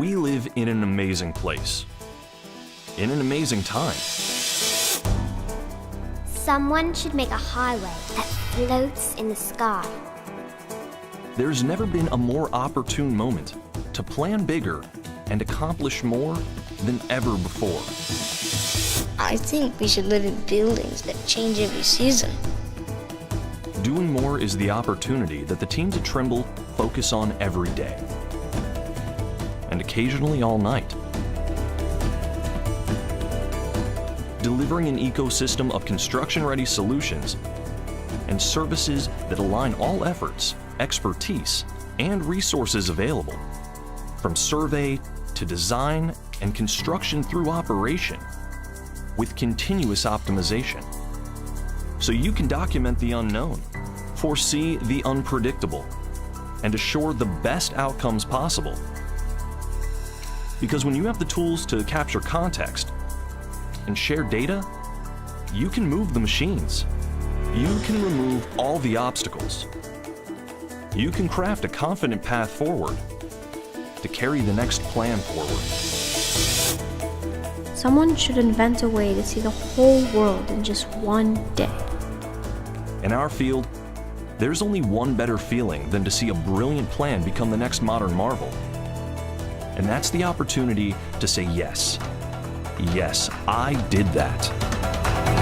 We live in an amazing place. In an amazing time. Someone should make a highway that floats in the sky. There's never been a more opportune moment to plan bigger and accomplish more than ever before. I think we should live in buildings that change every season. Doing more is the opportunity that the teams at Trimble focus on every day. And occasionally all night. Delivering an ecosystem of construction ready solutions and services that align all efforts, expertise, and resources available, from survey to design and construction through operation, with continuous optimization so you can document the unknown, foresee the unpredictable, and assure the best outcomes possible. Because when you have the tools to capture context and share data, you can move the machines. You can remove all the obstacles. You can craft a confident path forward to carry the next plan forward. Someone should invent a way to see the whole world in just one day. In our field, there's only one better feeling than to see a brilliant plan become the next modern marvel. And that's the opportunity to say yes. Yes, I did that.